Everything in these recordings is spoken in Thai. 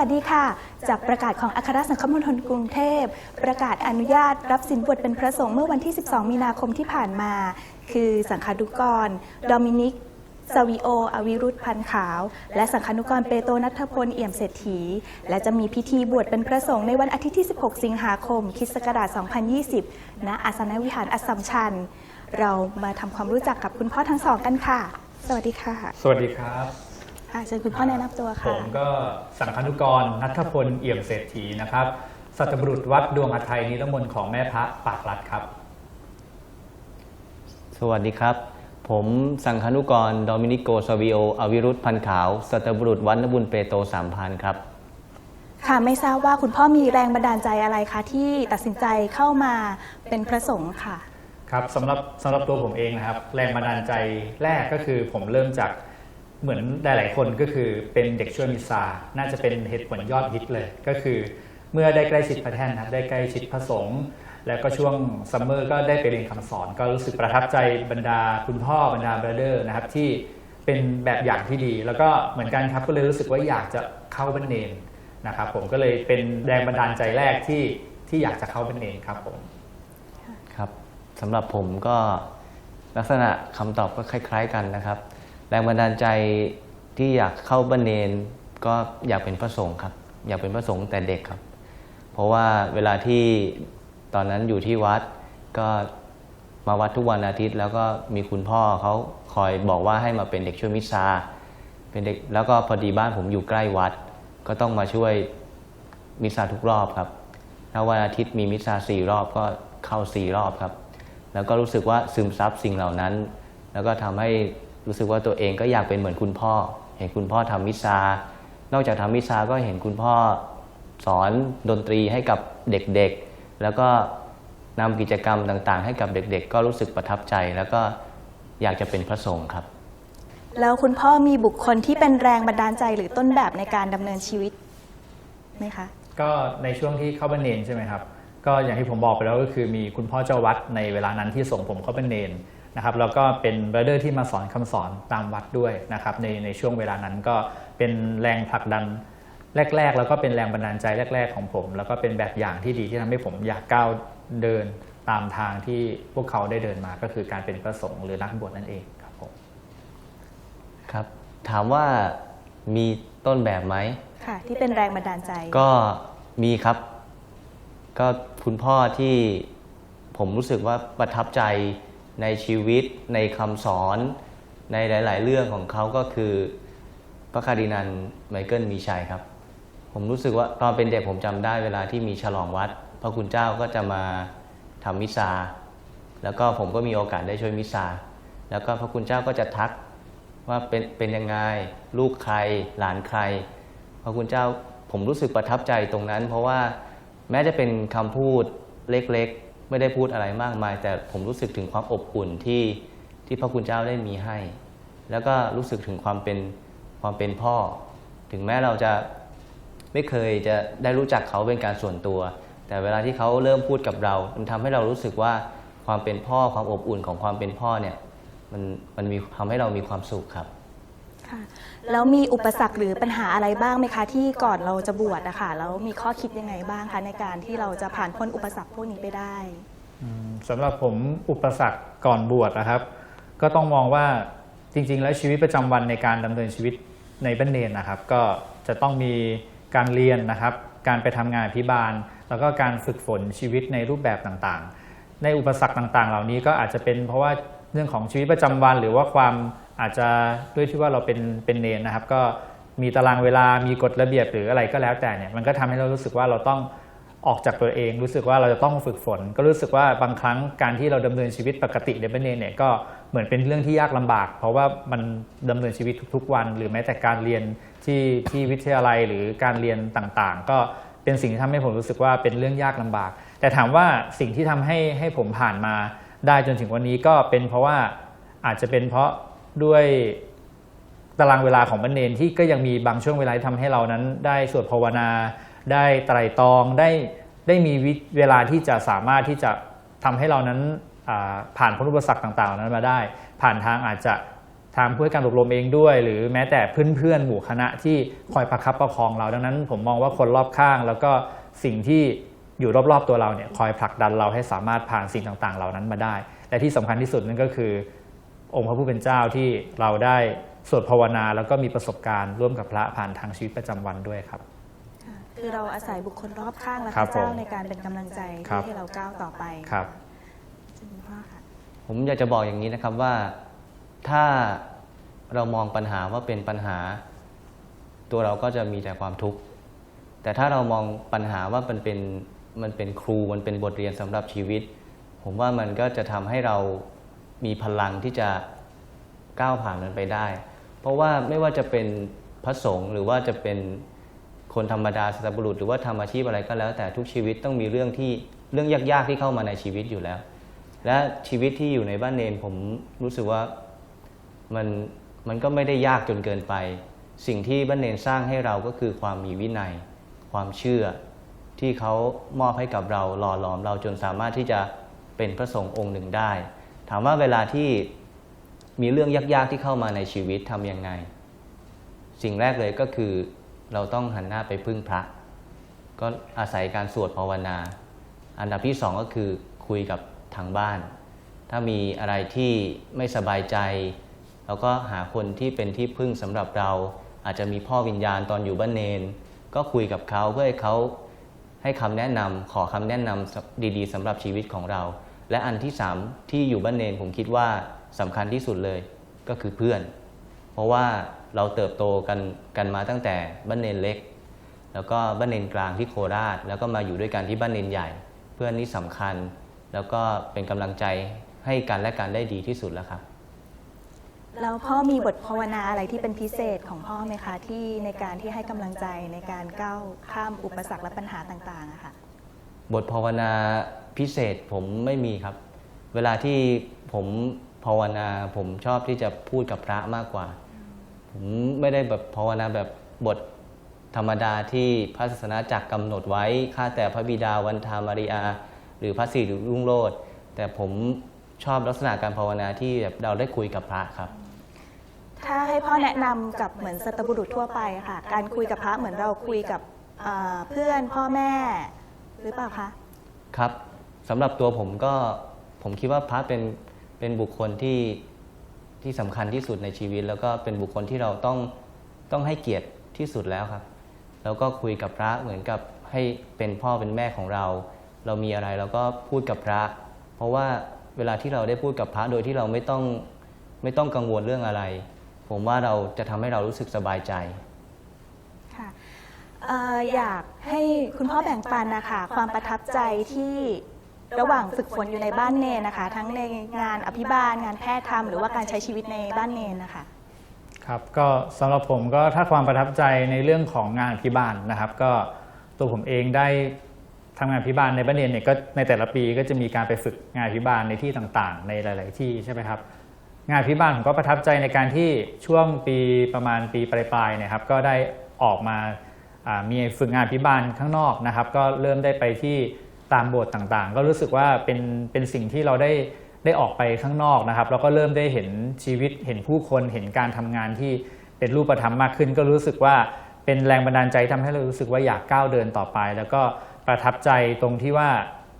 วัสดีค่ะ จากประกาศของอัครสังคมณฑลกรุงเทพ ประกาศอนุญาตรับสินบวชเป็นพระสงฆ์เมื่อวันที่ 12 มีนาคมที่ผ่านมา คือสังฆานุกร โดมินิกสวีโอ อวิรุธพันขาว และสังฆานุกรเปโตนัทพล เอี่ยมเศรษฐี และจะมีพิธีบวชเป็นพระสงฆ์ในวันอาทิตย์ที่ 16 สิงหาคมคิศกราช2020 ณ อาสนวิหารอัสสัมชัญ เรามาทำความรู้จักกับคุณพ่อทั้งสองกันค่ะ สวัสดีค่ะ สวัสดีครับ ค่ะเชิญคุณพ่อแนะนำตัวผค่ะมก็สังฆานุกรนัทพลเอี่ยมเศรษฐีนะครับ สัตบุรุษวัดดวงอาทัยนิรมนต์ของแม่พระปากรัดครับ สวัสดีครับ ผมสังฆานุกรโดมินิโกซาวิโออวิรุธพันธ์ขาว สัตบุรุษวัดนบุญเปโตสามพันครับ ค่ะไม่ทราบว่าคุณพ่อมีแรงบันดาลใจอะไรคะที่ตัดสินใจเข้ามาเป็นพระสงฆ์ค่ะ ครับสำหรับสำหรับตัวผมเองนะครับ แรงบันดาลใจแรกก็คือผมเริ่มจาก เหมือนหลายๆคนก็คือเป็นเด็กช่วยมิซา น่าจะเป็นเหตุผลยอดฮิตเลย ก็คือเมื่อได้ใกล้ชิดพระแท่นนะครับได้ใกล้ชิดพระสงฆ์แล้วก็ช่วงซัมเมอร์ก็ได้ไปเรียนคำสอน ก็รู้สึกประทับใจบรรดาคุณพ่อบรรดาเบรเดอร์นะครับที่เป็นแบบอย่างที่ดี แล้วก็เหมือนกันครับก็เลยรู้สึกว่าอยากจะเข้าบันเนนนะครับผมก็เลยเป็นแรงบันดาลใจแรกที่ที่อยากจะเข้าบันเนนครับผมครับสำหรับผมก็ลักษณะคำตอบก็คล้าย ๆกันนะครับ แรงบันดาลใจที่อยากเข้าบันเนนก็อยากเป็นพระสงฆ์ครับ อยากเป็นพระสงฆ์แต่เด็กครับ เพราะว่าเวลาที่ตอนนั้นอยู่ที่วัดก็มาวัดทุกวันอาทิตย์ แล้วก็มีคุณพ่อเขาคอยบอกว่าให้มาเป็นเด็กช่วยมิสซาเป็นเด็กแล้วก็พอดีบ้านผมอยู่ใกล้วัด ก็ต้องมาช่วยมิสซาทุกรอบครับถ้าวันอาทิตย์มีมิสซาสี่รอบก็เข้าสี่รอบครับ แล้วก็รู้สึกว่าซึมซับสิ่งเหล่านั้น แล้วก็ทำให้ รู้สึกว่าตัวเองก็อยากเป็นเหมือนคุณพ่อ เห็นคุณพ่อทำมิสซานอกจากทำมิสซาก็เห็นคุณพ่อสอนดนตรีให้กับเด็กๆ แล้วก็นำกิจกรรมต่างๆ ให้กับเด็กๆ ก็รู้สึกประทับใจ แล้วก็อยากจะเป็นพระสงฆ์ครับ แล้วคุณพ่อมีบุคคลที่เป็นแรงบันดาลใจหรือต้นแบบในการดำเนินชีวิตไหมคะ ก็ในช่วงที่เข้าบันเนนใช่ไหมครับ ก็อย่างที่ผมบอกไปแล้วก็คือมีคุณพ่อเจ้าวัดในเวลานั้นที่ส่งผมเข้าบันเนน นะครับแล้วก็เป็นบรเดอร์ที่มาสอนคำสอนตามวัดด้วยนะครับในในช่วงเวลานั้นก็เป็นแรงผลักดันแรก ๆ แล้วก็เป็นแรงบันดาลใจแรก ๆ ของผม แล้วก็เป็นแบบอย่างที่ดีที่ทำให้ผมอยากก้าวเดินตามทางที่พวกเขาได้เดินมาก็คือการเป็นพระสงฆ์หรือนักบวชนั่นเองครับผมครับ ถามว่ามีต้นแบบไหมค่ะ ที่เป็นแรงบันดาลใจ ก็มีครับ ก็คุณพ่อที่ผมรู้สึกว่าประทับใจ ในชีวิตในคำสอนในหลาย ๆ เรื่องของเขาก็คือพระคาร์ดินันไมเคิลมีชัยครับ ผมรู้สึกว่าตอนเป็นเด็กผมจำได้เวลาที่มีฉลองวัด พระคุณเจ้าก็จะมาทำมิสซาแล้วก็ผมก็มีโอกาสได้ช่วยมิสซาแล้วก็พระคุณเจ้าก็จะทักว่าเป็นเป็นยังไงลูกใครหลานใคร พระคุณเจ้าผมรู้สึกประทับใจตรงนั้น เพราะว่าแม้จะเป็นคำพูดเล็กๆ ไม่ได้พูดอะไรมากมาย แต่ผมรู้สึกถึงความอบอุ่นที่ที่พระคุณเจ้าได้มีให้ แล้วก็รู้สึกถึงความเป็นความเป็นพ่อ ถึงแม้เราจะไม่เคยจะได้รู้จักเขาเป็นการส่วนตัว แต่เวลาที่เขาเริ่มพูดกับเรา มันทำให้เรารู้สึกว่าความเป็นพ่อความอบอุ่นของความเป็นพ่อเนี่ยมันมันมีทำให้เรามีความสุขครับ ค่ะแล้วมีอุปสรรคหรือปัญหาอะไรบ้างไหมคะ ที่ก่อนเราจะบวชอะค่ะแล้วมีข้อคิดยังไงบ้างคะในการที่เราจะผ่านพ้นอุปสรรคพวกนี้ไปได้ อืมสำหรับผมอุปสรรคก่อนบวชนะครับ ก็ต้องมองว่าจริง ๆ แล้วชีวิตประจำวันในการดำเนินชีวิตในบันเนนนะครับ ก็จะต้องมีการเรียนนะครับ การไปทำงานพิบาล แล้วก็การฝึกฝนชีวิตในรูปแบบต่างๆ ในอุปสรรคต่างๆ เหล่านี้ก็อาจจะเป็นเพราะว่าเรื่องของชีวิตประจำวัน หรือว่าความ อาจจะด้วยที่ว่าเราเป็นเป็นเนนนะครับ ก็มีตารางเวลามีกฎระเบียบหรืออะไรก็แล้วแต่เนี่ยมันก็ทำให้เรารู้สึกว่าเราต้องออกจากตัวเอง รู้สึกว่าเราจะต้องฝึกฝน ก็รู้สึกว่าบางครั้งการที่เราดำเนินชีวิตปกติเดบเนเนี่ยก็เหมือนเป็นเรื่องที่ยากลำบาก เพราะว่ามันดำเนินชีวิตทุกๆวัน หรือแม้แต่การเรียนที่ที่วิทยาลัยหรือการเรียนต่างๆ ก็เป็นสิ่งที่ทำให้ผมรู้สึกว่าเป็นเรื่องยากลำบาก แต่ถามว่าสิ่งที่ทำให้ให้ผมผ่านมาได้จนถึงวันนี้ก็เป็นเพราะว่าอาจจะเป็นเพราะ ด้วยตารางเวลาของบันเนนที่ก็ยังมีบางช่วงเวลาที่ทำให้เรานั้น ได้สวดภาวนา ได้ไตรตรองได้ได้มีเวลาที่จะสามารถที่จะทำให้เรานั้นผ่านพ้นอุปสรรคต่างๆเหล่านั้นมาได้ ผ่านทางอาจจะทางผู้ให้การอบรมเองด้วย หรือแม้แต่เพื่อนๆหมู่คณะที่คอยประคับประคองเรา ดังนั้นผมมองว่าคนรอบข้าง แล้วก็สิ่งที่อยู่รอบๆตัวเราเนี่ยคอยผลักดันเราให้สามารถผ่านสิ่งต่างๆ เหล่านั้นมาได้ และที่สำคัญที่สุดนั่นก็คือ องค์พระผู้เป็นเจ้าที่เราได้สวดภาวนาแล้วก็มีประสบการณ์ร่วมกับพระผ่านทางชีวิตประจำวันด้วยครับ คือเราอาศัยบุคคลรอบข้างและคพรับระเจ้าผมในการเป็นกำลังใจครับที่ให้เราก้าวต่อไปครับคุณพ่อค่ะผมอยากจะบอกอย่างนี้นะครับว่าถ้าเรามองปัญหาว่าเป็นปัญหา ตัวเราก็จะมีแต่ความทุกข์แต่ถ้าเรามองปัญหาว่ามันเป็นมันเป็นครูมันเป็นบทเรียนสำหรับชีวิต ผมว่ามันก็จะทำให้เรา มีพลังที่จะก้าวผ่านมันไปได้ เพราะว่าไม่ว่าจะเป็นพระสงฆ์หรือว่าจะเป็นคนธรรมดาสัตบุรุษ หรือว่าทำอาชีพอะไรก็แล้ว แต่ทุกชีวิตต้องมีเรื่องที่เรื่องยากๆที่เข้ามาในชีวิตอยู่แล้ว และชีวิตที่อยู่ในบ้านเนนผมรู้สึกว่ามันมันก็ไม่ได้ยากจนเกินไป สิ่งที่บ้านเนนสร้างให้เราก็คือความมีวินัย ความเชื่อที่เขามอบให้กับเราหล่อหลอมเราจนสามารถที่จะเป็นพระสงฆ์องค์หนึ่งได้ ถามว่าเวลาที่มีเรื่องยากๆที่เข้ามาในชีวิตทำยังไง สิ่งแรกเลยก็คือเราต้องหันหน้าไปพึ่งพระ ก็อาศัยการสวดภาวนา อันดับที่สองก็คือคุยกับทางบ้าน ถ้ามีอะไรที่ไม่สบายใจ เราก็หาคนที่เป็นที่พึ่งสำหรับเรา อาจจะมีพ่อวิญญาณตอนอยู่บ้านเนน ก็คุยกับเขาเพื่อให้เขาให้คำแนะนำขอคำแนะนำดีๆสำหรับชีวิตของเรา และอันที่สามที่อยู่บ้านเนนผมคิดว่าสำคัญที่สุดเลยก็คือเพื่อน เพราะว่าเราเติบโตกันกันมาตั้งแต่บ้านเนนเล็ก แล้วก็บ้านเนนกลางที่โคราช แล้วก็มาอยู่ด้วยกันที่บ้านเนนใหญ่ เพื่อนนี่สำคัญ แล้วก็เป็นกำลังใจให้กันและกันได้ดีที่สุดแล้วครับแล้วพ่อมีบทภาวนาอะไรที่เป็นพิเศษของพ่อไหมคะที่ในการที่ให้กำลังใจในการก้าวข้ามอุปสรรคและปัญหาต่างๆอะค่ะบทภาวนา พิเศษผมไม่มีครับ เวลาที่ผมภาวนาผมชอบที่จะพูดกับพระมากกว่า ผมไม่ได้แบบภาวนาแบบบทธรรมดาที่พระศาสนาจักรกำหนดไว้ข้าแต่พระบิดาวันธามาริอา หรือพระสิริรุ่งโรจน์แต่ผมชอบลักษณะการภาวนาที่แบบเราได้คุยกับพระครับ ถ้าให้พ่อแนะนำกับเหมือนสัตบุรุษทั่วไปอะค่ะ การคุยกับพระเหมือนเราคุยกับเอ่อเพื่อนพ่อแม่ หรือเปล่าคะ ครับ สำหรับตัวผมก็ผมคิดว่าพระเป็นเป็นบุคคลที่ที่สำคัญที่สุดในชีวิต แล้วก็เป็นบุคคลที่เราต้องต้องให้เกียรติที่สุดแล้วครับ แล้วก็คุยกับพระเหมือนกับให้เป็นพ่อเป็นแม่ของเรา เรามีอะไรเราก็พูดกับพระ เพราะว่าเวลาที่เราได้พูดกับพระโดยที่เราไม่ต้องไม่ต้องกังวลเรื่องอะไร ผมว่าเราจะทำให้เรารู้สึกสบายใจ ค่ะเอ่ออยากให้คุณพ่อแบ่งปันนะคะความประทับใจที่ ระหว่างฝึกฝนอยู่ในบ้านเนนนะคะ ทั้งในงานอภิบาลงานแพทย์ธรรมหรือว่าการใช้ชีวิตในบ้านเนนนะคะ ครับก็สำหรับผมก็ถ้าความประทับใจในเรื่องของงานพิบาลนะครับ ก็ตัวผมเองได้ทำงานพิบาลในบ้านเรียนเนี่ยก็ในแต่ละปีก็จะมีการไปฝึกงานพิบาลในที่ต่างๆ ในหลาย ๆ ที่ใช่ไหมครับ งานพิบาลผมก็ประทับใจในการที่ช่วงปีประมาณปีปลายๆนี่ยครับ ก็ได้ออกมาอ่ามีฝึกงานพิบาลข้างนอกนะครับ ก็เริ่มได้ไปที่ ตามโบสถ์ต่างๆ ก็รู้สึกว่าเป็นเป็นสิ่งที่เราได้ได้ออกไปข้างนอกนะครับ แล้วก็เริ่มได้เห็นชีวิตเห็นผู้คนเห็นการทำงานที่เป็นรูปธรรมมากขึ้น ก็รู้สึกว่าเป็นแรงบันดาลใจทำให้เรารู้สึกว่าอยากก้าวเดินต่อไป แล้วก็ประทับใจตรงที่ว่า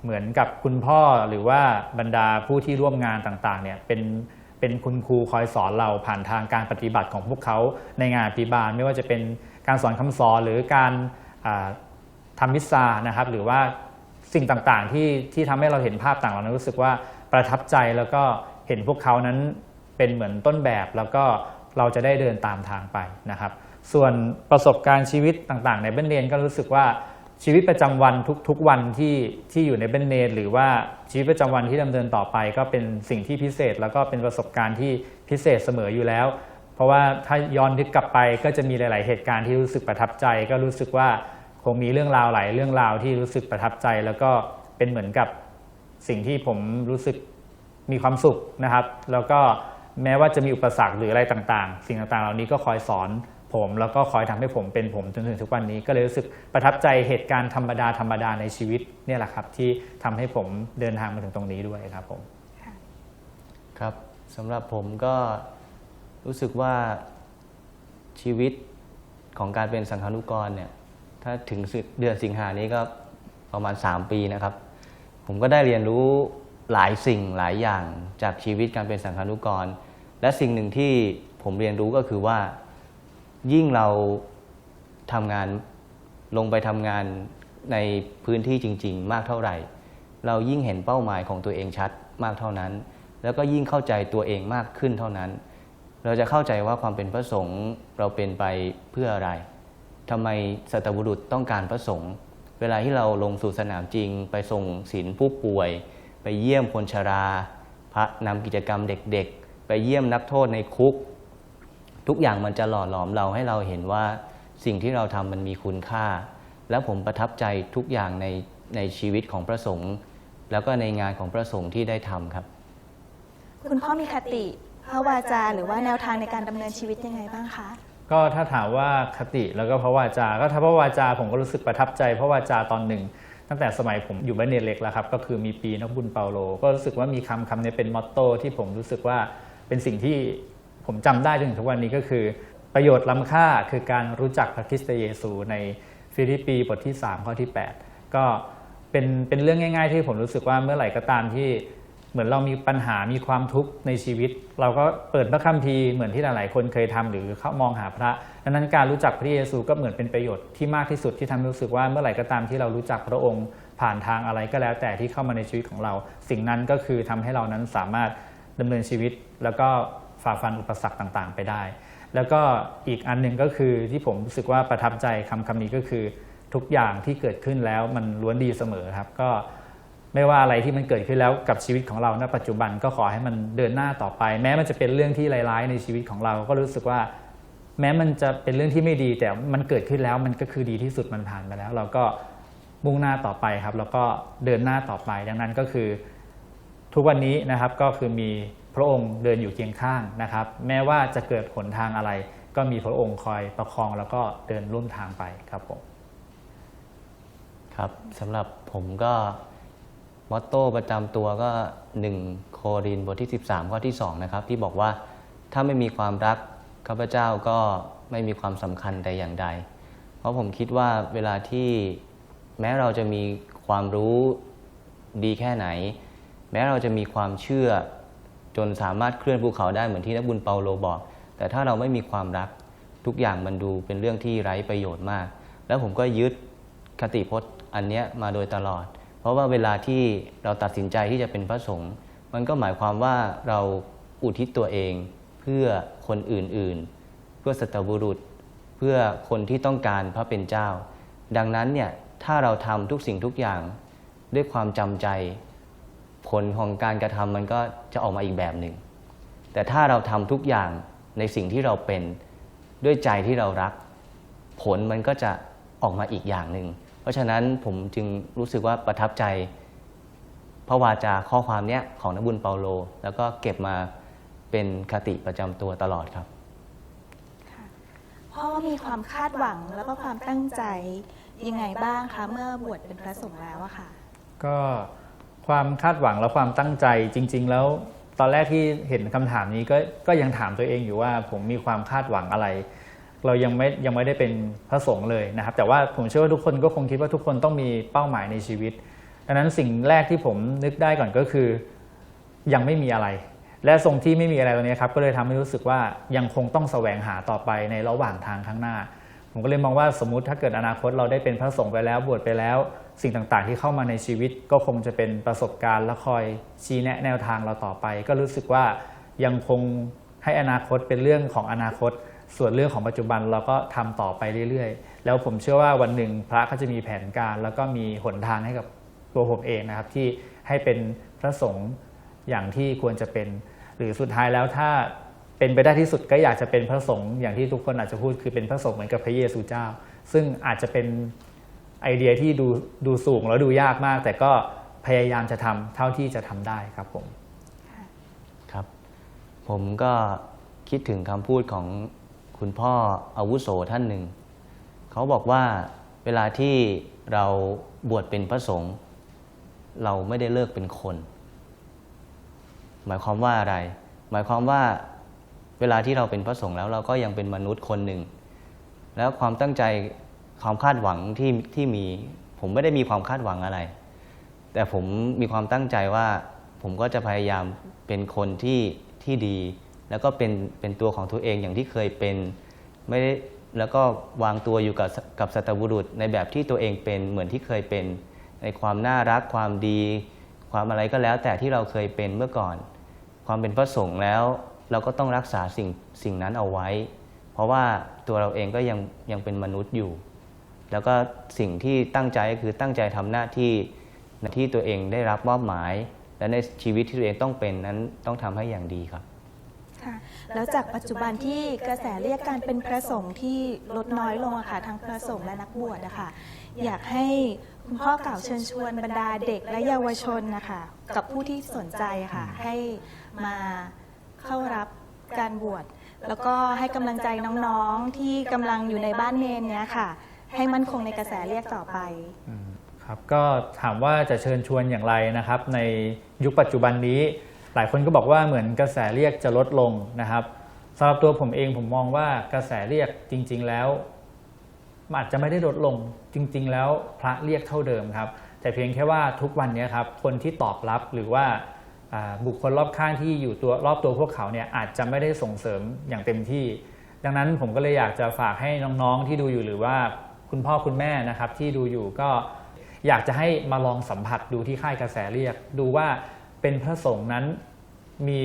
เหมือนกับคุณพ่อหรือว่าบรรดาผู้ที่ร่วมงานต่างๆเนี่ยเป็นเป็นคุณครูคอยสอนเราผ่านทางการปฏิบัติของพวกเขาในงานอภิบาลไม่ว่าจะเป็นการสอนคำสอนหรือการทำมิสซานะครับหรือว่า สิ่งต่างๆ ที่ที่ทำให้เราเห็นภาพต่างเรานั้นรู้สึกว่าประทับใจแล้วก็เห็นพวกเขานั้นเป็นเหมือนต้นแบบแล้วก็เราจะได้เดินตามทางไปนะครับ ส่วนประสบการณ์ชีวิตต่างๆ ในเบนเนนก็รู้สึกว่าชีวิตประจำวันทุกๆวันที่ที่อยู่ในเบนเนนหรือว่าชีวิตประจำวันที่ดำเนินต่อไป ก็เป็นสิ่งที่พิเศษ แล้วก็เป็นประสบการณ์ที่พิเศษเสมออยู่แล้ว เพราะว่าถ้าย้อนนึกกลับไปก็จะมีหลาย ๆ เหตุการณ์ที่รู้สึกประทับใจ ก็รู้สึกว่า คงมีเรื่องราวหลายเรื่องราวที่รู้สึกประทับใจ แล้วก็เป็นเหมือนกับสิ่งที่ผมรู้สึกมีความสุขนะครับ แล้วก็แม้ว่าจะมีอุปสรรคหรืออะไรต่างๆ สิ่งต่างๆ เหล่านี้ก็คอยสอนผม แล้วก็คอยทำให้ผมเป็นผมจนถึงทุกวันนี้ ก็เลยรู้สึกประทับใจเหตุการณ์ธรรมดาธรรมดาในชีวิตเนี่ยแหละครับ ที่ทำให้ผมเดินทางมาถึงตรงนี้ด้วยครับผมครับสำหรับผมก็รู้สึกว่าชีวิตของการเป็นสังฆานุกรเนี่ย ถ้าถึงเดือนสิงหานี้ก็ประมาณ 3 ปีนะครับ ผมก็ได้เรียนรู้หลายสิ่งหลายอย่างจากชีวิตการเป็นสังฆานุกร และสิ่งหนึ่งที่ผมเรียนรู้ก็คือว่า ยิ่งเราทำงานลงไปทำงานในพื้นที่จริง ๆ มากเท่าไหร่ เรายิ่งเห็นเป้าหมายของตัวเองชัดมากเท่านั้น แล้วก็ยิ่งเข้าใจตัวเองมากขึ้นเท่านั้น เราจะเข้าใจว่าความเป็นพระสงฆ์เราเป็นไปเพื่ออะไร ทำไมสัตบุรุษต้องการพระสงฆ์เวลาที่เราลงสู่สนามจริง ไปส่งศีลผู้ป่วย ไปเยี่ยมคนชรา พระนำกิจกรรมเด็กๆ ไปเยี่ยมนักโทษในคุก ทุกอย่างมันจะหล่อหลอมเราให้เราเห็นว่าสิ่งที่เราทำมันมีคุณค่า แล้วผมประทับใจทุกอย่างในในชีวิตของพระสงฆ์แล้วก็ในงานของพระสงฆ์ที่ได้ทำครับ คุณพ่อมีคติพระวาจาหรือว่าแนวทางในการดำเนินชีวิตยังไงบ้างคะ ก็ถ้าถามว่าคติแล้วก็พระวาจา ก็ถ้าพระวาจาผมก็รู้สึกประทับใจพระวาจาตอนหนึ่ง ตั้งแต่สมัยผมอยู่บ้านเนเล็กแล้วครับ ก็คือมีปีนักบุญเปาโล ก็รู้สึกว่ามีคำคำนี้เป็นมอตโต้ที่ผมรู้สึกว่าเป็นสิ่งที่ผมจำได้จนถึงทุกวันนี้ก็คือ ประโยชน์ล้ำค่าคือการรู้จักพระคริสต์เยซู ในฟิลิปปีบทที่3ข้อที่ 8 ก็เป็นเป็นเรื่องง่าย ๆ ที่ผมรู้สึกว่าเมื่อไหร่ก็ตามที่ เหมือนเรามีปัญหามีความทุกข์ในชีวิต เราก็เปิดพระคัมภีร์เหมือนที่หลาย ๆ คนเคยทำหรือเข้ามองหาพระดังนั้นการรู้จักพระเยซูก็เหมือนเป็นประโยชน์ที่มากที่สุดที่ทำให้รู้สึกว่าเมื่อไหร่ก็ตามที่เรารู้จักพระองค์ ผ่านทางอะไรก็แล้ว แต่ที่เข้ามาในชีวิตของเรา สิ่งนั้นก็คือทำให้เรานั้นสามารถดำเนินชีวิต แล้วก็ฝ่าฟันอุปสรรคต่าง ๆ ไปได้ แล้วก็อีกอันหนึ่งก็คือที่ผมรู้สึกว่าประทับใจคำคำนี้ก็คือ ทุกอย่างที่เกิดขึ้นแล้วมันล้วนดีเสมอครับก็ ไม่ว่าอะไรที่มันเกิดขึ้นแล้วกับชีวิตของเราณปัจจุบันก็ขอให้มันเดินหน้าต่อไป แม้มันจะเป็นเรื่องที่ร้ายๆในชีวิตของเราก็รู้สึกว่า แม้มันจะเป็นเรื่องที่ไม่ดี แต่มันเกิดขึ้นแล้วมันก็คือดีที่สุดมันผ่านไปแล้ว เราก็มุ่งหน้าต่อไปครับ แล้วก็เดินหน้าต่อไปดังนั้นก็คือ ทุกวันนี้นะครับก็คือมีพระองค์เดินอยู่เคียงข้างนะครับ แม้ว่าจะเกิดหนทางอะไร ก็มีพระองค์คอยประคองแล้วก็เดินร่วมทางไปครับผมครับสำหรับผมก็ มอตโต้ประจำตัวก็ 1 โครินบทที่ 13 ข้อที่ 2 นะครับ ที่บอกว่าถ้าไม่มีความรักข้าพเจ้าก็ไม่มีความสำคัญแต่อย่างใด เพราะผมคิดว่าเวลาที่แม้เราจะมีความรู้ดีแค่ไหน แม้เราจะมีความเชื่อจนสามารถเคลื่อนภูเขาได้เหมือนที่นักบุญเปาโลบอก แต่ถ้าเราไม่มีความรักทุกอย่างมันดูเป็นเรื่องที่ไร้ประโยชน์มาก แล้วผมก็ยึดคติพจน์อันเนี้ยมาโดยตลอด เพราะว่าเวลาที่เราตัดสินใจที่จะเป็นพระสงฆ์มันก็หมายความว่าเราอุทิศตัวเองเพื่อคนอื่นๆ เพื่อสัตบุรุษ เพื่อคนที่ต้องการพระเป็นเจ้า ดังนั้นเนี่ยถ้าเราทำทุกสิ่งทุกอย่างด้วยความจำใจ ผลของการกระทำมันก็จะออกมาอีกแบบหนึ่ง แต่ถ้าเราทำทุกอย่างในสิ่งที่เราเป็นด้วยใจที่เรารัก ผลมันก็จะออกมาอีกอย่างหนึ่ง เพราะฉะนั้นผมจึงรู้สึกว่าประทับใจพระวาจาข้อความเนี้ยของนักบุญเปาโล แล้วก็เก็บมาเป็นคติประจำตัวตลอดครับพ่อมีความคาดหวังแล้วก็ความตั้งใจยังไงบ้างคะเมื่อบวชเป็นพระสงฆ์แล้วอะค่ะ ก็ความคาดหวังและความตั้งใจจริง ๆ แล้วตอนแรกที่เห็นคำถามนี้ก็ก็ยังถามตัวเองอยู่ว่าผมมีความคาดหวังอะไร เรายังไม่ยังไม่ได้เป็นพระสงฆ์เลยนะครับ แต่ว่าผมเชื่อว่าทุกคนก็คงคิดว่าทุกคนต้องมีเป้าหมายในชีวิต ดังนั้นสิ่งแรกที่ผมนึกได้ก่อนก็คือยังไม่มีอะไร และทรงที่ไม่มีอะไรตรงนี้ครับก็เลยทำให้รู้สึกว่ายังคงต้องแสวงหาต่อไปในระหว่างทางข้างหน้า ผมก็เลยมองว่าสมมติถ้าเกิดอนาคตเราได้เป็นพระสงฆ์ไปแล้วบวชไปแล้ว สิ่งต่างๆ ที่เข้ามาในชีวิต ก็คงจะเป็นประสบการณ์และคอยชี้แนะแนวทางเราต่อไป ก็รู้สึกว่ายังคงให้อนาคตเป็นเรื่องของอนาคต ส่วนเรื่องของปัจจุบันเราก็ทำต่อไปเรื่อยๆ แล้วผมเชื่อว่าวันหนึ่งพระก็จะมีแผนการ แล้วก็มีหนทางให้กับตัวผมเองนะครับ ที่ให้เป็นพระสงฆ์อย่างที่ควรจะเป็น หรือสุดท้ายแล้วถ้าเป็นไปได้ที่สุดก็อยากจะเป็นพระสงฆ์อย่างที่ทุกคนอาจจะพูดคือเป็นพระสงฆ์เหมือนกับพระเยซูเจ้า ซึ่งอาจจะเป็นไอเดียที่ดูดูสูงแล้วดูยากมาก แต่ก็พยายามจะทำเท่าที่จะทำได้ครับผมครับ ผมก็คิดถึงคำพูดของ คุณพ่ออาวุโสท่านหนึ่ง เขาบอกว่าเวลาที่เราบวชเป็นพระสงฆ์เราไม่ได้เลิกเป็นคน หมายความว่าอะไร หมายความว่าเวลาที่เราเป็นพระสงฆ์แล้วเราก็ยังเป็นมนุษย์คนหนึ่ง แล้วความตั้งใจความคาดหวังที่ที่มี ผมไม่ได้มีความคาดหวังอะไร แต่ผมมีความตั้งใจว่าผมก็จะพยายามเป็นคนที่ที่ดี แล้วก็เป็นเป็นตัวของตัวเองอย่างที่เคยเป็นไม่ได้แล้วก็วางตัวอยู่กับกับสัตบุรุษ ในแบบที่ตัวเองเป็นเหมือนที่เคยเป็น ในความน่ารักความดี ความอะไรก็แล้ว แต่ที่เราเคยเป็นเมื่อก่อน ความเป็นพระสงฆ์แล้ว เราก็ต้องรักษาสิ่งสิ่งนั้นเอาไว้ เพราะว่าตัวเราเองก็ยังยังเป็นมนุษย์อยู่ แล้วก็สิ่งที่ตั้งใจก็คือตั้งใจทำหน้าที่ที่ตัวเองได้รับมอบหมาย และในชีวิตที่ตัวเองต้องเป็นนั้นต้องทำให้อย่างดีครับ ค่ะแล้วจากปัจจุบันที่กระแสเรียกการเป็นพระสงฆ์ที่ลดน้อยลงอะค่ะทั้งพระสงฆ์และนักบวชนะคะอยากให้คุณพ่อกล่าวเชิญชวนบรรดาเด็กและเยาวชนนะคะกับผู้ที่สนใจอะค่ะให้มาเข้ารับการบวชแล้วก็ให้กำลังใจน้องๆที่กำลังอยู่ในบ้านเนนเนี้ยค่ะ ให้มั่นคงในกระแสเรียกต่อไปอืมครับก็ถามว่าจะเชิญชวนอย่างไรนะครับ ในยุคปัจจุบันนี้ หลายคนก็บอกว่าเหมือนกระแสเรียกจะลดลงนะครับสำหรับตัวผมเองผมมองว่ากระแสเรียกจริง ๆแล้วมันอาจจะไม่ได้ลดลงจริง ๆ แล้วพระเรียกเท่าเดิมครับ แต่เพียงแค่ว่าทุกวันนี้ครับคนที่ตอบรับหรือว่าอ่าบุคคลรอบข้างที่อยู่ตัวรอบตัวพวกเขาเนี่ยอาจจะไม่ได้ส่งเสริมอย่างเต็มที่ ดังนั้นผมก็เลยอยากจะฝากให้น้องๆที่ดูอยู่หรือว่าคุณพ่อคุณแม่นะครับที่ดูอยู่ก็อยากจะให้มาลองสัมผัสดูที่ค่ายกระแสเรียก ดูว่า เป็นพระสงฆ์นั้นมี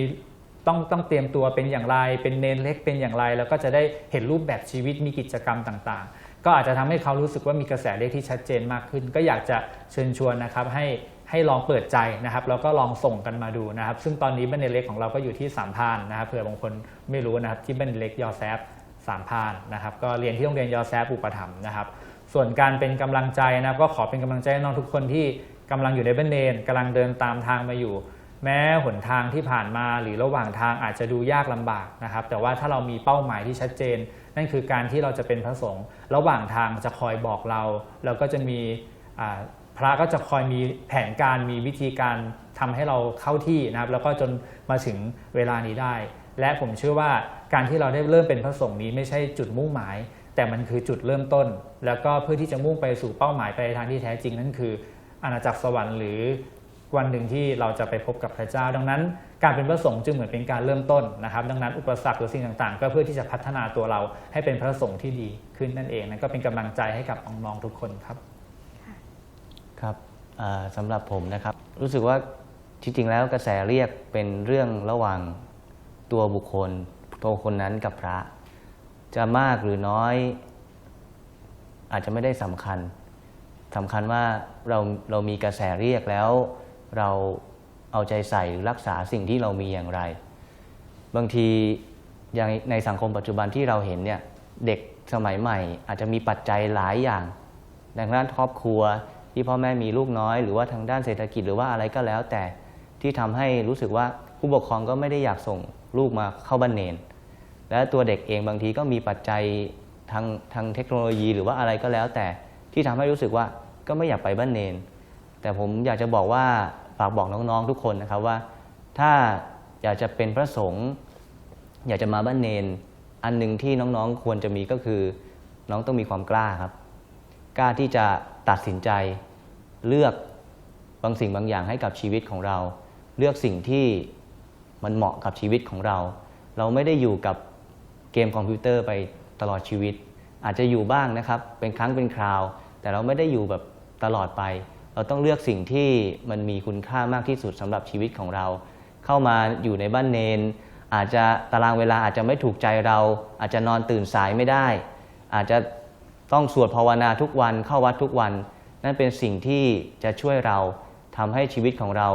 ต้องต้องเตรียมตัวเป็นอย่างไร เป็นเนนเล็กเป็นอย่างไร แล้วก็จะได้เห็นรูปแบบชีวิตมีกิจกรรมต่างๆ ก็อาจจะทำให้เขารู้สึกว่ามีกระแสเรียกที่ชัดเจนมากขึ้น ก็อยากจะเชิญชวนนะครับให้ให้ลองเปิดใจนะครับแล้วก็ลองส่งกันมาดูนะครับ ซึ่งตอนนี้บันเนเล็กของเราก็อยู่ที่สามพานนะครับเผื่อบางคนไม่รู้นะครับที่บันเนเล็กยอแซฟสามพานนะครับก็เรียนที่โรงเรียนยอแซฟอุปถัมภ์นะครับ ส่วนการเป็นกำลังใจนะครับก็ขอเป็นกำลังใจให้น้องทุกคนที่ กำลังอยู่ในเบนเนนกำลังเดินตามทางมาอยู่ แม้หนทางที่ผ่านมาหรือระหว่างทางอาจจะดูยากลำบากนะครับ แต่ว่าถ้าเรามีเป้าหมายที่ชัดเจน นั่นคือการที่เราจะเป็นพระสงฆ์ระหว่างทางจะคอยบอกเรา แล้วก็จะมีพระก็จะคอยมีแผนการมีวิธีการทำให้เราเข้าที่นะครับ แล้วก็จนมาถึงเวลานี้ได้ และผมเชื่อว่าการที่เราได้เริ่มเป็นพระสงฆ์นี้ไม่ใช่จุดมุ่งหมาย แต่มันคือจุดเริ่มต้น แล้วก็เพื่อที่จะมุ่งไปสู่เป้าหมายไปในทางที่แท้จริงนั่นคือ อาณาจักรสวรรค์หรือวันหนึ่งที่เราจะไปพบกับพระเจ้า ดังนั้น การเป็นพระสงฆ์จึงเหมือนเป็นการเริ่มต้นนะครับ ดังนั้นอุปสรรคหรือสิ่งต่างๆ ก็เพื่อที่จะพัฒนาตัวเราให้เป็นพระสงฆ์ที่ดีขึ้นนั่นเองนั่นก็เป็นกำลังใจให้กับน้องๆทุกคนครับครับอ่าสำหรับผมนะครับ รู้สึกว่าจริงๆแล้วกระแสเรียกเป็นเรื่องระหว่างตัวบุคคลตัวคนนั้นกับพระ จะมากหรือน้อย อาจจะไม่ได้สำคัญ สำคัญว่าเราเรามีกระแสเรียกแล้วเราเอาใจใส่หรือรักษาสิ่งที่เรามีอย่างไร บางทีอย่างในสังคมปัจจุบันที่เราเห็นเนี่ยเด็กสมัยใหม่ อาจจะมีปัจจัยหลายอย่างทางด้านครอบครัวที่พ่อแม่มีลูกน้อย หรือว่าทางด้านเศรษฐกิจหรือว่าอะไรก็แล้ว แต่ที่ทำให้รู้สึกว่าผู้ปกครองก็ไม่ได้อยากส่งลูกมาเข้าบ้านเนนและตัวเด็กเองบางทีก็มีปัจจัยทางทางเทคโนโลยีหรือว่าอะไรก็แล้วแต่ที่ทำให้รู้สึกว่า ก็ไม่อยากไปบ้านเนน แต่ผมอยากจะบอกว่าฝากบอกน้องๆทุกคนนะครับว่า ถ้าอยากจะเป็นพระสงฆ์อยากจะมาบ้านเนน อันหนึ่งที่น้องๆควรจะมีก็คือ น้องต้องมีความกล้าครับ กล้าที่จะตัดสินใจเลือกบางสิ่งบางอย่างให้กับชีวิตของเรา เลือกสิ่งที่มันเหมาะกับชีวิตของเรา เราไม่ได้อยู่กับเกมคอมพิวเตอร์ไปตลอดชีวิต อาจจะอยู่บ้างนะครับ เป็นครั้งเป็นคราว แต่เราไม่ได้อยู่แบบ ตลอดไป เราต้องเลือกสิ่งที่มันมีคุณค่ามากที่สุดสำหรับชีวิตของเรา เข้ามาอยู่ในบ้านเนน อาจจะตารางเวลาอาจจะไม่ถูกใจเรา อาจจะนอนตื่นสายไม่ได้ อาจจะต้องสวดภาวนาทุกวันเข้าวัดทุกวัน นั่นเป็นสิ่งที่จะช่วยเราทำให้ชีวิตของเรา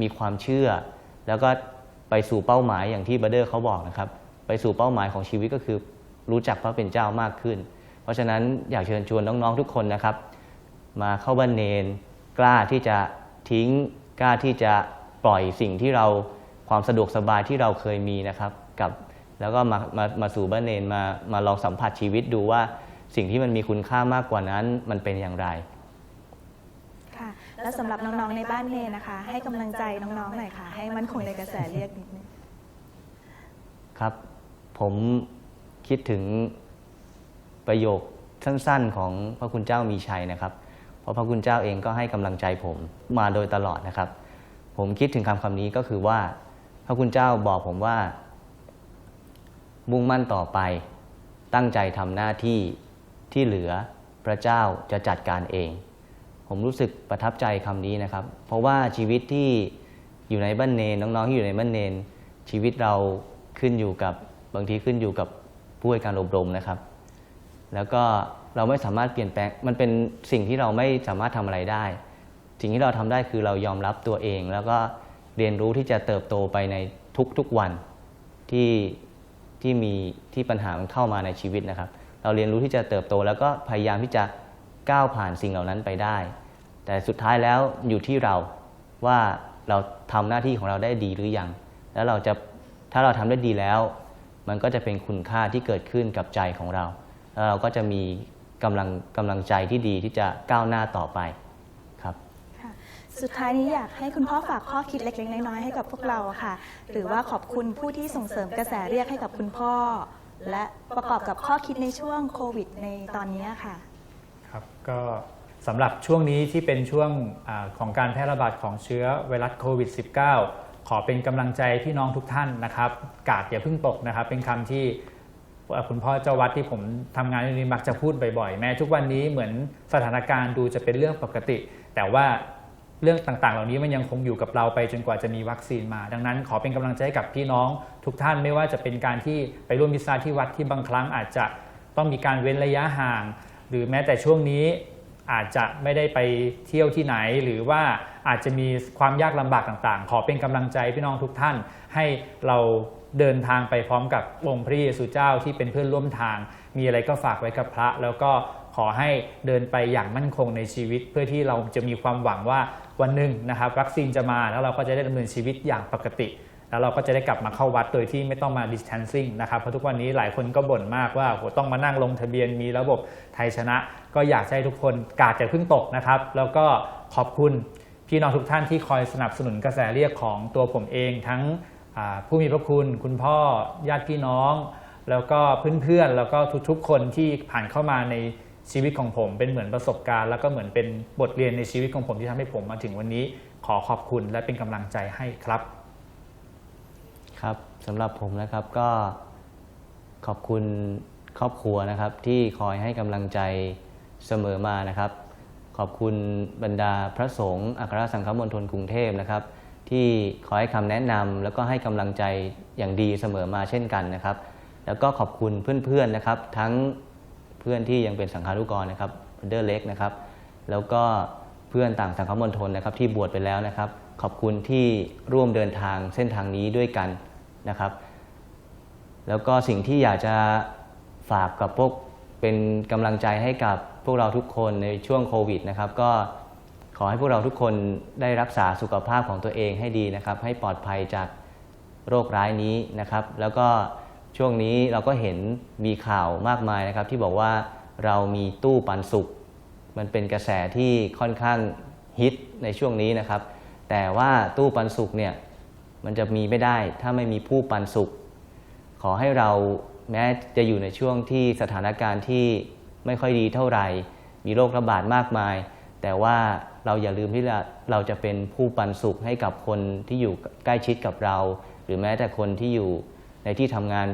มีความเชื่อ แล้วก็ไปสู่เป้าหมายอย่างที่บัเดอร์เขาบอกนะครับ ไปสู่เป้าหมายของชีวิตก็คือรู้จักพระเป็นเจ้ามากขึ้น เพราะฉะนั้นอยากเชิญชวนน้องๆทุกคนนะครับ มาเข้าบ้านเนน กล้าที่จะทิ้ง กล้าที่จะปล่อยสิ่งที่เราความสะดวกสบายที่เราเคยมีนะครับ กับแล้วก็มามามาสู่บ้านเนนมามาลองสัมผัสชีวิตดูว่าสิ่งที่มันมีคุณค่ามากกว่านั้นมันเป็นอย่างไรค่ะแล้วสำหรับน้องๆในบ้านเนนนะคะ ให้กำลังใจน้องๆหน่อยค่ะ ให้มั่นคงในกระแสเรียกนิดนึงครับ ผมคิดถึงประโยคสั้น ๆ ของพระคุณเจ้ามีชัยนะครับเพ ราะพระคุณเจ้าเองก็ให้กำลังใจผมมาโดยตลอดนะครับ ผมคิดถึงคำคำนี้ก็คือว่า พระคุณเจ้าบอกผมว่า มุ่งมั่นต่อไป ตั้งใจทำหน้าที่ที่เหลือพระเจ้าจะจัดการเอง ผมรู้สึกประทับใจคำนี้นะครับ เพราะว่าชีวิตที่อยู่ในบ้านเนนน้องๆที่อยู่ในบ้านเนนชีวิตเราขึ้นอยู่กับบางทีขึ้นอยู่กับผู้ให้การอบรมนะครับ แล้วก็ เราไม่สามารถเปลี่ยนแปลง มันเป็นสิ่งที่เราไม่สามารถทำอะไรได้ สิ่งที่เราทำได้คือเรายอมรับตัวเอง แล้วก็เรียนรู้ที่จะเติบโตไปในทุกๆวันที่ที่มีที่ปัญหามันเข้ามาในชีวิตนะครับ เราเรียนรู้ที่จะเติบโต แล้วก็พยายามที่จะก้าวผ่านสิ่งเหล่านั้นไปได้ แต่สุดท้ายแล้วอยู่ที่เราว่าเราทำหน้าที่ของเราได้ดีหรือยัง แล้วเราจะถ้าเราทำได้ดีแล้ว มันก็จะเป็นคุณค่าที่เกิดขึ้นกับใจของเรา แล้วเราก็จะมี กำลังกำลังใจที่ดีที่จะก้าวหน้าต่อไปครับค่ะสุดท้ายนี้อยากให้คุณพ่อฝากข้อคิดเล็กๆน้อยๆให้กับพวกเราค่ะ หรือว่าขอบคุณผู้ที่ส่งเสริมกระแสเรียกให้กับคุณพ่อ และประกอบกับข้อคิดในช่วงโควิดในตอนนี้ค่ะ ครับก็สำหรับช่วงนี้ที่เป็นช่วงอาของการแพร่ระบาดของเชื้อไวรัสโควิด -19 ขอเป็นกำลังใจพี่น้องทุกท่านนะครับ กาดอย่าเพิ่งตกนะครับ เป็นคำที่เอ่อ คุณพ่อเจ้าวัดที่ผมทำงานอยู่นี้มักจะพูดบ่อยๆ แม้ทุกวันนี้เหมือนสถานการณ์ดูจะเป็นเรื่องปกติ แต่ว่าเรื่องต่างๆ เหล่านี้มันยังคงอยู่กับเราไปจนกว่าจะมีวัคซีนมา ดังนั้นขอเป็นกำลังใจให้กับพี่น้องทุกท่านไม่ว่าจะเป็นการที่ไปร่วมมิสซาที่วัดที่บางครั้งอาจจะต้องมีการเว้นระยะห่าง หรือแม้แต่ช่วงนี้อาจจะไม่ได้ไปเที่ยวที่ไหน หรือว่าอาจจะมีความยากลำบากต่างๆ ขอเป็นกำลังใจพี่น้องทุกท่านให้เรา เดินทางไปพร้อมกับองค์พระเยซูเจ้าที่เป็นเพื่อนร่วมทาง มีอะไรก็ฝากไว้กับพระ แล้วก็ขอให้เดินไปอย่างมั่นคงในชีวิต เพื่อที่เราจะมีความหวังว่าวันหนึ่งนะครับ วัคซีนจะมาแล้วเราก็จะได้ดำเนินชีวิตอย่างปกติ แล้วเราก็จะได้กลับมาเข้าวัดโดยที่ไม่ต้องมา distancing นะครับเพราะทุกวันนี้หลายคนก็บ่นมากว่าโหต้องมานั่งลงทะเบียนมีระบบไทยชนะ ก็อยากให้ทุกคนกาดอย่เพิ่งตกนะครับ แล้วก็ขอบคุณพี่น้องทุกท่านที่คอยสนับสนุนกระแสเรียกของตัวผมเองทั้ง ผู้มีพระคุณคุณพ่อญาติพี่น้อง แล้วก็เพื่อนๆแล้วก็ทุกๆ คนที่ผ่านเข้ามาในชีวิตของผมเป็นเหมือนประสบการณ์ แล้วก็เหมือนเป็นบทเรียนในชีวิตของผมที่ทำให้ผมมาถึงวันนี้ขอขอบคุณและเป็นกำลังใจให้ครับ ครับสำหรับผมนะครับก็ขอบคุณครอบครัวนะครับ ที่คอยให้กำลังใจเสมอมานะครับ ขอบคุณบรรดาพระสงฆ์อัครสังฆมณฑลกรุงเทพนะครับ ที่คอยให้คำแนะนำแล้วก็ให้กำลังใจอย่างดีเสมอมาเช่นกันนะครับ แล้วก็ขอบคุณเพื่อนๆนะครับ ทั้งเพื่อนที่ยังเป็นสังฆานุกรนะครับเดอร์เล็กนะครับ แล้วก็เพื่อนต่างสังฆมณฑลนะครับ ที่บวชไปแล้วนะครับ ขอบคุณที่ร่วมเดินทางเส้นทางนี้ด้วยกันนะครับ แล้วก็สิ่งที่อยากจะฝากกับพวกเป็นกำลังใจให้กับพวกเราทุกคนในช่วงโควิดนะครับ ก็ ขอให้พวกเราทุกคนได้รักษาสุขภาพของตัวเองให้ดีนะครับ ให้ปลอดภัยจากโรคร้ายนี้นะครับ แล้วก็ช่วงนี้เราก็เห็นมีข่าวมากมายนะครับ ที่บอกว่าเรามีตู้ปันสุข มันเป็นกระแสที่ค่อนข้างฮิตในช่วงนี้นะครับ แต่ว่าตู้ปันสุขเนี่ยมันจะมีไม่ได้ถ้าไม่มีผู้ปันสุข ขอให้เราแม้จะอยู่ในช่วงที่สถานการณ์ที่ไม่ค่อยดีเท่าไหร่ มีโรคระบาดมากมาย แต่ว่า เราอย่าลืมที่เราจะเป็นผู้ปันสุขให้กับคนที่อยู่ใกล้ชิดกับเรา หรือแม้แต่คนที่อยู่ในที่ทำงาน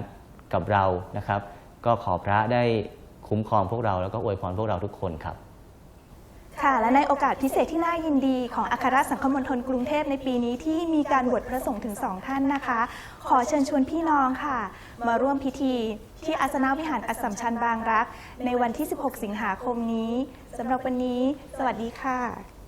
กับเรานะครับ ก็ขอพระได้คุ้มครองพวกเราแล้วก็อวยพรพวกเราทุกคนครับค่ะและในโอกาสพิเศษที่น่ายินดีของอัครสังฆมณฑลกรุงเทพในปีนี้ที่มีการบวชพระสงฆ์ถึงสองท่านนะคะ ขอเชิญชวนพี่น้องค่ะ มาร่วมพิธีที่อาสนะวิหารอัสสัมชัญบางรัก ในวันที่ 16 สิงหาคมนี้สำหรับวันนี้ สวัสดีค่ะ